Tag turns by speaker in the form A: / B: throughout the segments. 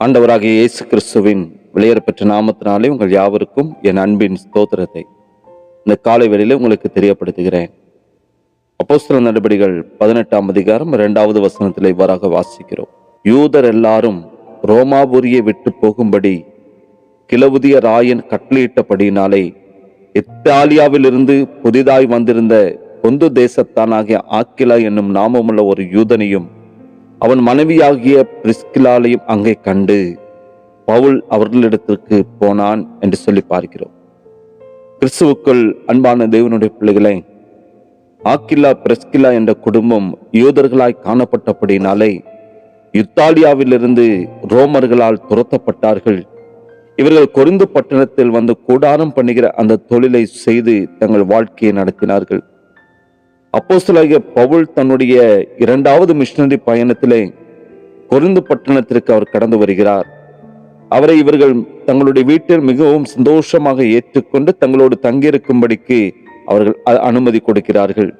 A: ஆண்டவராகிய இயேசு கிறிஸ்துவின் வெளியேறப்பெற்ற நாமத்தினாலே உங்கள் யாவருக்கும் என் அன்பின் ஸ்தோத்திரத்தை. இந்த காலை வேளையில் உங்களுக்கு தெரியப்படுத்துகிறேன். அப்போஸ்தல நடபடிகள் பதினெட்டாம் அதிகாரம் இரண்டாவது வசனத்தில் இவ்வாறாக வாசிக்கிறோம். யூதர் எல்லாரும் ரோமாபுரியை விட்டு போகும்படி கிளவுதிய ராயன் கட்டளையிட்டபடியினாலே இத்தாலியாவிலிருந்து புதிதாய் வந்திருந்த பொந்து தேசத்தானாகிய ஆக்கிலா என்னும் நாமமுள்ள ஒரு யூதனையும் அவன் மனைவியாகிய பிரிஸ்கிலாலையும் அங்கே கண்டு பவுல் அவர்களிடத்திற்கு போனான் என்று சொல்லி பார்க்கிறோம். கிறிஸ்துவுக்குள் அன்பான தேவனுடைய பிள்ளைகளை ஆக்கில்லா பிரெஸ்கிலா என்ற குடும்பம் யூதர்களாய் காணப்பட்டபடினாலே இத்தாலியாவிலிருந்து ரோமர்களால் துரத்தப்பட்டார்கள். இவர்கள் கொருந்து பட்டணத்தில் வந்து கூடாரம் பண்ணுகிற அந்த தொழிலை செய்து தங்கள் வாழ்க்கையை நடத்தினார்கள். அப்போஸ்தலாகிய பவுல் தன்னுடைய இரண்டாவது மிஷினரி பயணத்திலே கொரிந்து பட்டணத்திற்கு அவர் கடந்து வருகிறார். அவரை இவர்கள் தங்களுடைய வீட்டில் மிகவும் சந்தோஷமாக ஏற்றுக்கொண்டு தங்களோடு தங்கியிருக்கும்படிக்கு அவர்கள் அ- அனுமதி கொடுக்கிறார்கள்.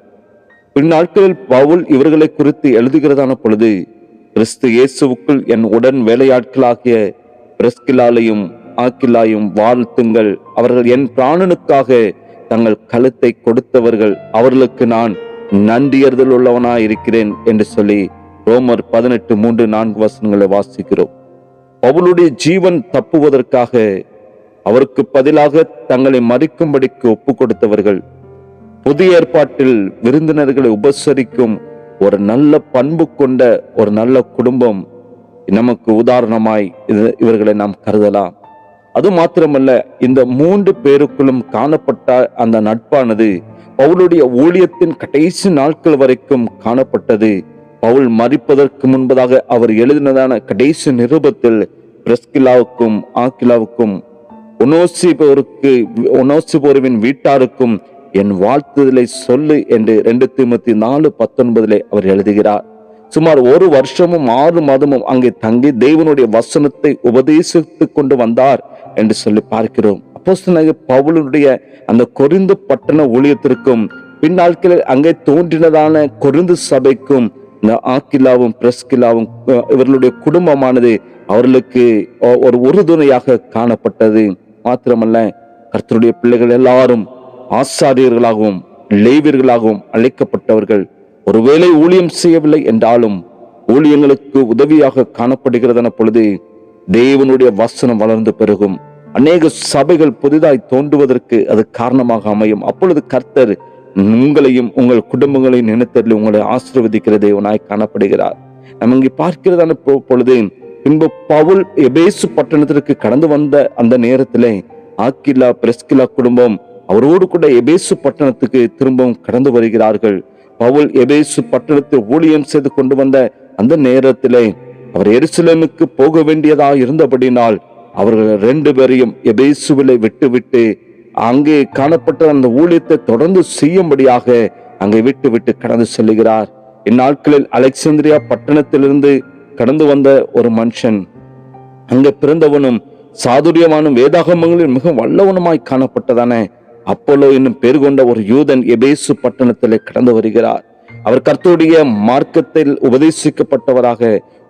A: பின்னாட்களில் பவுல் இவர்களை குறித்து எழுதுகிறதான பொழுது கிறிஸ்து இயேசுவுக்குள் என் உடன் வேலையாட்களாகிய பிரஸ்கிலாலையும் ஆக்கிலாயும் வாழ்த்துங்கள். அவர்கள் என் பிராணனுக்காக தங்கள் கழுத்தை கொடுத்தவர்கள் அவர்களுக்கு நான் நன்றியறுதல் உள்ளவனாய் இருக்கிறேன் என்று சொல்லி ரோமர் பதினெட்டு மூன்று நான்கு வசனங்களை வாசிக்கிறோம். அவளுடைய ஜீவன் தப்புவதற்காக அவருக்கு பதிலாக தங்களை மறிக்கும்படிக்கு ஒப்பு கொடுத்தவர்கள் புதிய ஏற்பாட்டில் விருந்தினர்களை உபசரிக்கும் ஒரு நல்ல பண்பு கொண்ட ஒரு நல்ல குடும்பம் நமக்கு உதாரணமாய் இது- இவர்களை நாம் கருதலாம். அது மாத்திரமல்ல இந்த மூன்று பேருக்குள்ளும் காணப்பட்ட அந்த நட்பானது பவுலுடைய ஊழியத்தின் கடைசி நாட்கள் வரைக்கும் காணப்பட்டது. பவுல் மறிப்பதற்கு முன்பதாக அவர் எழுதினதான கடைசி நிருபத்தில் பிரஸ்கிலாவுக்கும் ஆக்கிலாவுக்கும் ஒனோசிபோருக்கு ஒனோசிபோருவின் வீட்டாருக்கும் என் வாழ்த்துதலை சொல்லு என்று ரெண்டு தீமத்தி நாலு பத்தொன்பதிலே அவர் எழுதுகிறார். சுமார் ஒரு வருஷமும் ஆறு மாதமும் அங்கே தங்கி தேவனுடைய வசனத்தை உபதேசித்துக் கொண்டு வந்தார் என்று சொல்லி பார்க்கிறோம். அப்போஸ்தலனாகிய பவுலனுடைய அந்த கொரிந்து பட்டண ஊழியத்திற்கும் பின்னாட்களில் அங்கே தோன்றினதான கொரிந்து சபைக்கும் இந்த ஆக்கிலாவும் பிரஸ்கிலாவும் இவர்களுடைய குடும்பமானது அவர்களுக்கு ஒரு உறுதுணையாக காணப்பட்டது. மாத்திரமல்ல கர்த்தருடைய பிள்ளைகள் எல்லாரும் ஆசாரியர்களாகவும் லேவியர்களாகவும் அழைக்கப்பட்டவர்கள். ஒருவேளை ஊழியம் செய்யவில்லை என்றாலும் ஊழியங்களுக்கு உதவியாக காணப்படுகிறதன பொழுது தேவனுடைய வசனம் வளர்ந்து பெருகும். அநேக சபைகள் புதிதாய் தோன்றுவதற்கு அது காரணமாக அமையும். அப்பொழுது கர்த்தர் உங்களையும் உங்கள் குடும்பங்களையும் நினைத்ததில் உங்களை ஆசிர்வதிக்கிற தேவனாய் காணப்படுகிறார். நம்ம இங்கே பார்க்கிறதான பொ- பொழுது பின்பு பவுல் எபேசு பட்டணத்திற்கு கடந்து வந்த அந்த நேரத்திலே ஆக்கிலா பிரஸ்கிலா குடும்பம் அவரோடு கூட எபேசு பட்டணத்துக்கு திரும்பவும் கடந்து வருகிறார்கள். பவுல் எபேசு பட்டணத்தை ஊழியம் செய்து கொண்டு வந்த அந்த நேரத்திலே அவர் எருசலேமுக்கு போக வேண்டியதாக இருந்தபடினால் அவர்கள் ரெண்டு பேரையும் எபேசுவிலை விட்டுவிட்டு அங்கே காணப்பட்ட அந்த ஊழியத்தை தொடர்ந்து செய்யும்படியாக அங்கே விட்டு விட்டு கடந்து செல்லுகிறார். இந்நாட்களில் அலெக்சாந்திரியா பட்டணத்திலிருந்து கடந்து வந்த ஒரு மனுஷன். அங்கே பிறந்தவனும் சாதுரியமானும் வேதாகமங்களில் மிக வல்லவனுமாய் காணப்பட்டதானே அப்போலோ என்னும் பேர் கொண்ட ஒரு யூதன் எபேசு பட்டணத்திலே கடந்து வருகிறார். அவர் கர்த்தருடைய மார்க்கத்தில் உபதேசிக்கப்பட்டவராக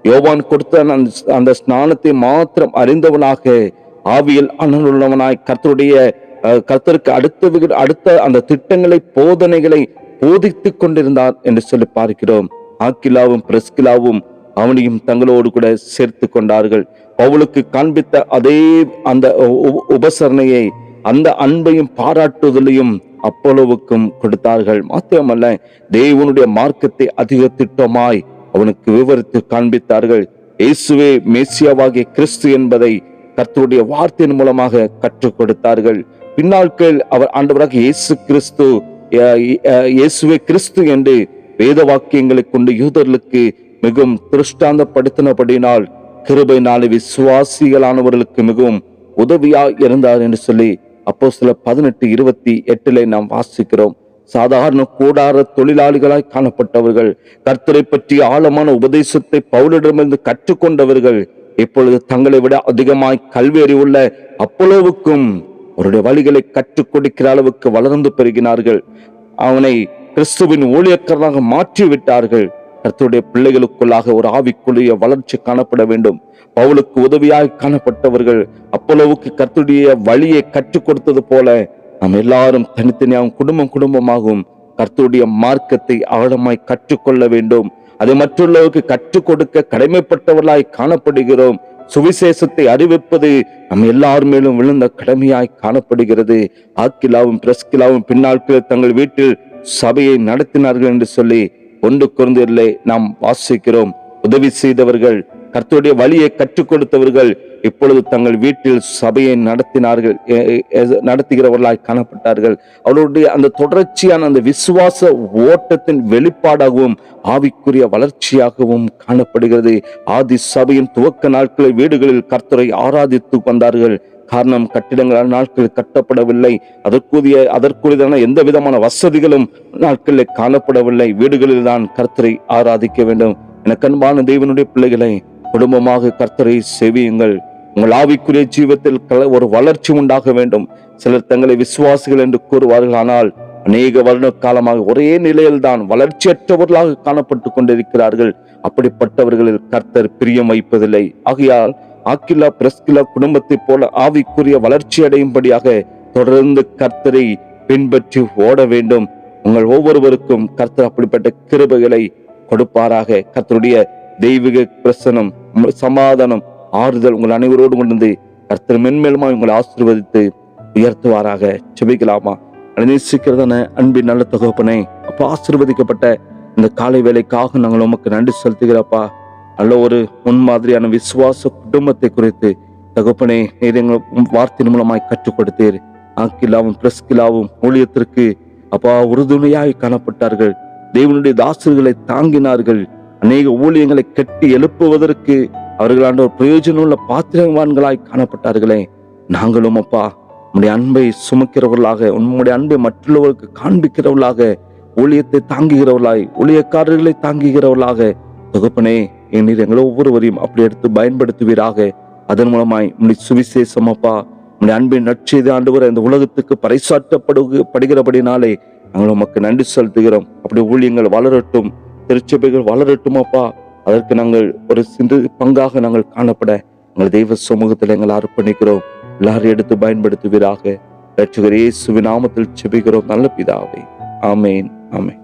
A: யோவான் கொடுத்த அந்த- அந்த ஸ்நானத்தை மாத்திரம் அறிந்தவனாக ஆவியில் அண்ணனுள்ளவனாய் கர்த்தருடைய கர்த்தருக்கு அடுத்த அடுத்த அந்த திட்டங்களை போதனைகளை போதித்துக் கொண்டிருந்தார் என்று சொல்லி பார்க்கிறோம். ஆக்கிலாவும் பிரஸ்கிலாவும் அவனையும் தங்களோடு கூட சேர்த்து கொண்டார்கள். பவுலுக்கு காண்பித்த அதே அந்த உ- உபசரணையை அந்த அன்பையும் பாராட்டுதலையும் அப்போலோவுக்கும் கொடுத்தார்கள். மாத்திரமல்ல தேவனுடைய மார்க்கத்தை அதிக திட்டமாய் அவனுக்கு விவரித்து காண்பித்தார்கள். இயேசுவே மேசியாவாகிய கிறிஸ்து என்பதை கர்த்தருடைய வார்த்தையின் மூலமாக கற்றுக் கொடுத்தார்கள். பின்னாட்கள் அவர் ஆண்டவராக இயேசு கிறிஸ்து இயேசுவே கிறிஸ்து என்று வேத வாக்கியங்களை கொண்டு யூதர்களுக்கு மிகவும் திருஷ்டாந்தப்படுத்தினபடினால் கிருபை நாளை விசுவாசிகளானவர்களுக்கு மிகவும் உதவியா இருந்தார் என்று சொல்லி அப்போ சில பதினெட்டு இருபத்தி எட்டுல நாம் வாசிக்கிறோம். சாதாரண கூடார தொழிலாளிகளாய் காணப்பட்டவர்கள் கர்த்தரை பற்றிய ஆழமான உபதேசத்தை பவுலிடமிருந்து கற்றுக்கொண்டவர்கள் இப்பொழுது தங்களை விட அதிகமாய் கல்வி உள்ள அப்போலோவுக்கும் அவருடைய வழிகளை கற்றுக் கொடுக்கிற அளவுக்கு வளர்ந்து பெருகினார்கள் அவனை கிறிஸ்துவின் ஊழியக்காரனாக மாற்றி விட்டார்கள் கர்த்தருடைய பிள்ளைகளுக்குள்ளாக ஒரு ஆவிக்குரிய வளர்ச்சி காணப்பட வேண்டும். பவுலுக்கு உதவியாக காணப்பட்டவர்கள் அப்பளவுக்கு கர்த்தருடைய வழியை கற்றுக் கொடுத்தது போல நாம் எல்லாரும் தனித்தனியாகவும் குடும்பம் குடும்பமாகவும் கர்த்தருடைய மார்க்கத்தை ஆழமாய் கற்றுக்கொள்ள வேண்டும். அதை மற்றுள்ளவருக்கு கற்றுக் கொடுக்க கடமைப்பட்டவர்களாய் காணப்படுகிறோம். சுவிசேஷத்தை அறிவிப்பது நம் எல்லார் மேலும் விழுந்த கடமையாய் காணப்படுகிறது. ஆக்கிலாவும் பிரஸ்கிலாவும் பின்னாட்களில் தங்கள் வீட்டில் சபையை நடத்தினார்கள் என்று சொல்லி ஒன்று குறைந்திலே நாம் வாசிக்கிறோம். உதவி செய்தவர்கள் கர்த்தருடைய வழியை கற்றுக் கொடுத்தவர்கள் இப்பொழுது தங்கள் வீட்டில் சபையை நடத்தினார்கள். நடத்துகிறவர்களாய் காணப்பட்டார்கள். அவர்களுடைய அந்த தொடர்ச்சியான அந்த விசுவாச ஓட்டத்தின் வெளிப்பாடாகவும் ஆவிக்குரிய வளர்ச்சியாகவும் காணப்படுகிறது. ஆதி சபையின் துவக்க நாட்களில் வீடுகளில் கர்த்தரை ஆராதித்து வந்தார்கள் காரணம் கட்டிடங்களால் நாட்களில் கட்டப்படவில்லை. அதற்குரிய அதற்குரியதான எந்த விதமான வசதிகளும் நாட்களில் காணப்படவில்லை. வீடுகளில் தான் கர்த்தரை ஆராதிக்க வேண்டும். எனக்கு அன்பான தேவனுடைய பிள்ளைகளை குடும்பமாக கர்த்தரை செவியுங்கள். உங்கள் ஆவிக்குரிய ஜீவத்தில் கல- ஒரு வளர்ச்சி உண்டாக வேண்டும். சிலர் தங்களை விசுவாசிகள் என்று கூறுவார்கள். ஆனால் அநேக வருட காலமாக ஒரே நிலையில்தான் வளர்ச்சியற்றவர்களாக காணப்பட்டு கொண்டிருக்கிறார்கள். அப்படிப்பட்டவர்களில் கர்த்தர் பிரியம் வைப்பதில்லை. ஆகையால் ஆக்கிலா பிரஸ்கிலா குடும்பத்தைப் போல ஆவிக்குரிய வளர்ச்சி அடையும்படியாக தொடர்ந்து கர்த்தரை பின்பற்றி ஓட வேண்டும். உங்கள் ஒவ்வொருவருக்கும் கர்த்தர் அப்படிப்பட்ட கிருபைகளை கொடுப்பாராக. கர்த்தருடைய தெய்வீக பிரசனம் சமாதானம் ஆறுதல் உங்கள் அனைவரோடு கொண்டு கர்த்தர் மென்மேலுமாய் உங்களை ஆசீர்வதித்து உயர்த்துவாராக. செபிக்கலாமா நேசிக்கிறதான அன்பின் நல்ல தகப்பனே அப்பா ஆசீர்வதிக்கப்பட்ட இந்த காலை வேலைக்காக நாங்கள் உமக்கு நன்றி செலுத்துகிறப்பா நல்ல ஒரு முன்மாதிரியான விசுவாச குடும்பத்தை குறித்து தகப்பனே நீர் எங்கள் வார்த்தையின் மூலமாய் கற்றுக் கொடுத்தீர் ஆக்கிலாவும் பிரஸ்கிலாவும் ஊழியத்திற்கு அப்பா உறுதுணையாய் காணப்பட்டார்கள். தேவனுடைய தாசர்களை தாங்கினார்கள். அநேக ஊழியங்களை கட்டி எழுப்புவதற்கு அவர்களான ஒரு பிரயோஜனமுள்ள பாத்திரவான்களாய் காணப்பட்டார்களே. நாங்களும் அப்பா உம்முடைய அன்பை சுமக்கிறவர்களாக உம்முடைய அன்பை மற்றவர்களுக்கு காண்பிக்கிறவர்களாக ஊழியத்தை தாங்குகிறவர்களாய் ஊழியக்காரர்களை தாங்குகிறவர்களாக தொகுப்பனே நீர் எங்களை ஒவ்வொருவரையும் அப்படி எடுத்து பயன்படுத்துவீராக. அதன் மூலமாய் உடைய சுவிசேஷம் அப்பா உம்முடைய அன்பின் நற்செய்தி ஆண்டு இந்த உலகத்துக்கு பறைசாற்றப்படு படுகிறபடினாலே நாங்கள் உமக்கு நன்றி செலுத்துகிறோம். அப்படி ஊழியங்கள் வளரட்டும். திருச்சபைகள் வளரட்டும் அப்பா அதற்கு நாங்கள் ஒரு சிறு பங்காக நாங்கள் காணப்பட எங்கள் தெய்வ சமூகத்தில் எங்களை அர்ப்பணிக்கிறோம். எல்லாரும் எடுத்து பயன்படுத்துவீராக. ரட்சகர் இயேசுவின் நாமத்தில் செபிக்கிறோம். நல்ல பிதாவை. ஆமேன் ஆமேன்.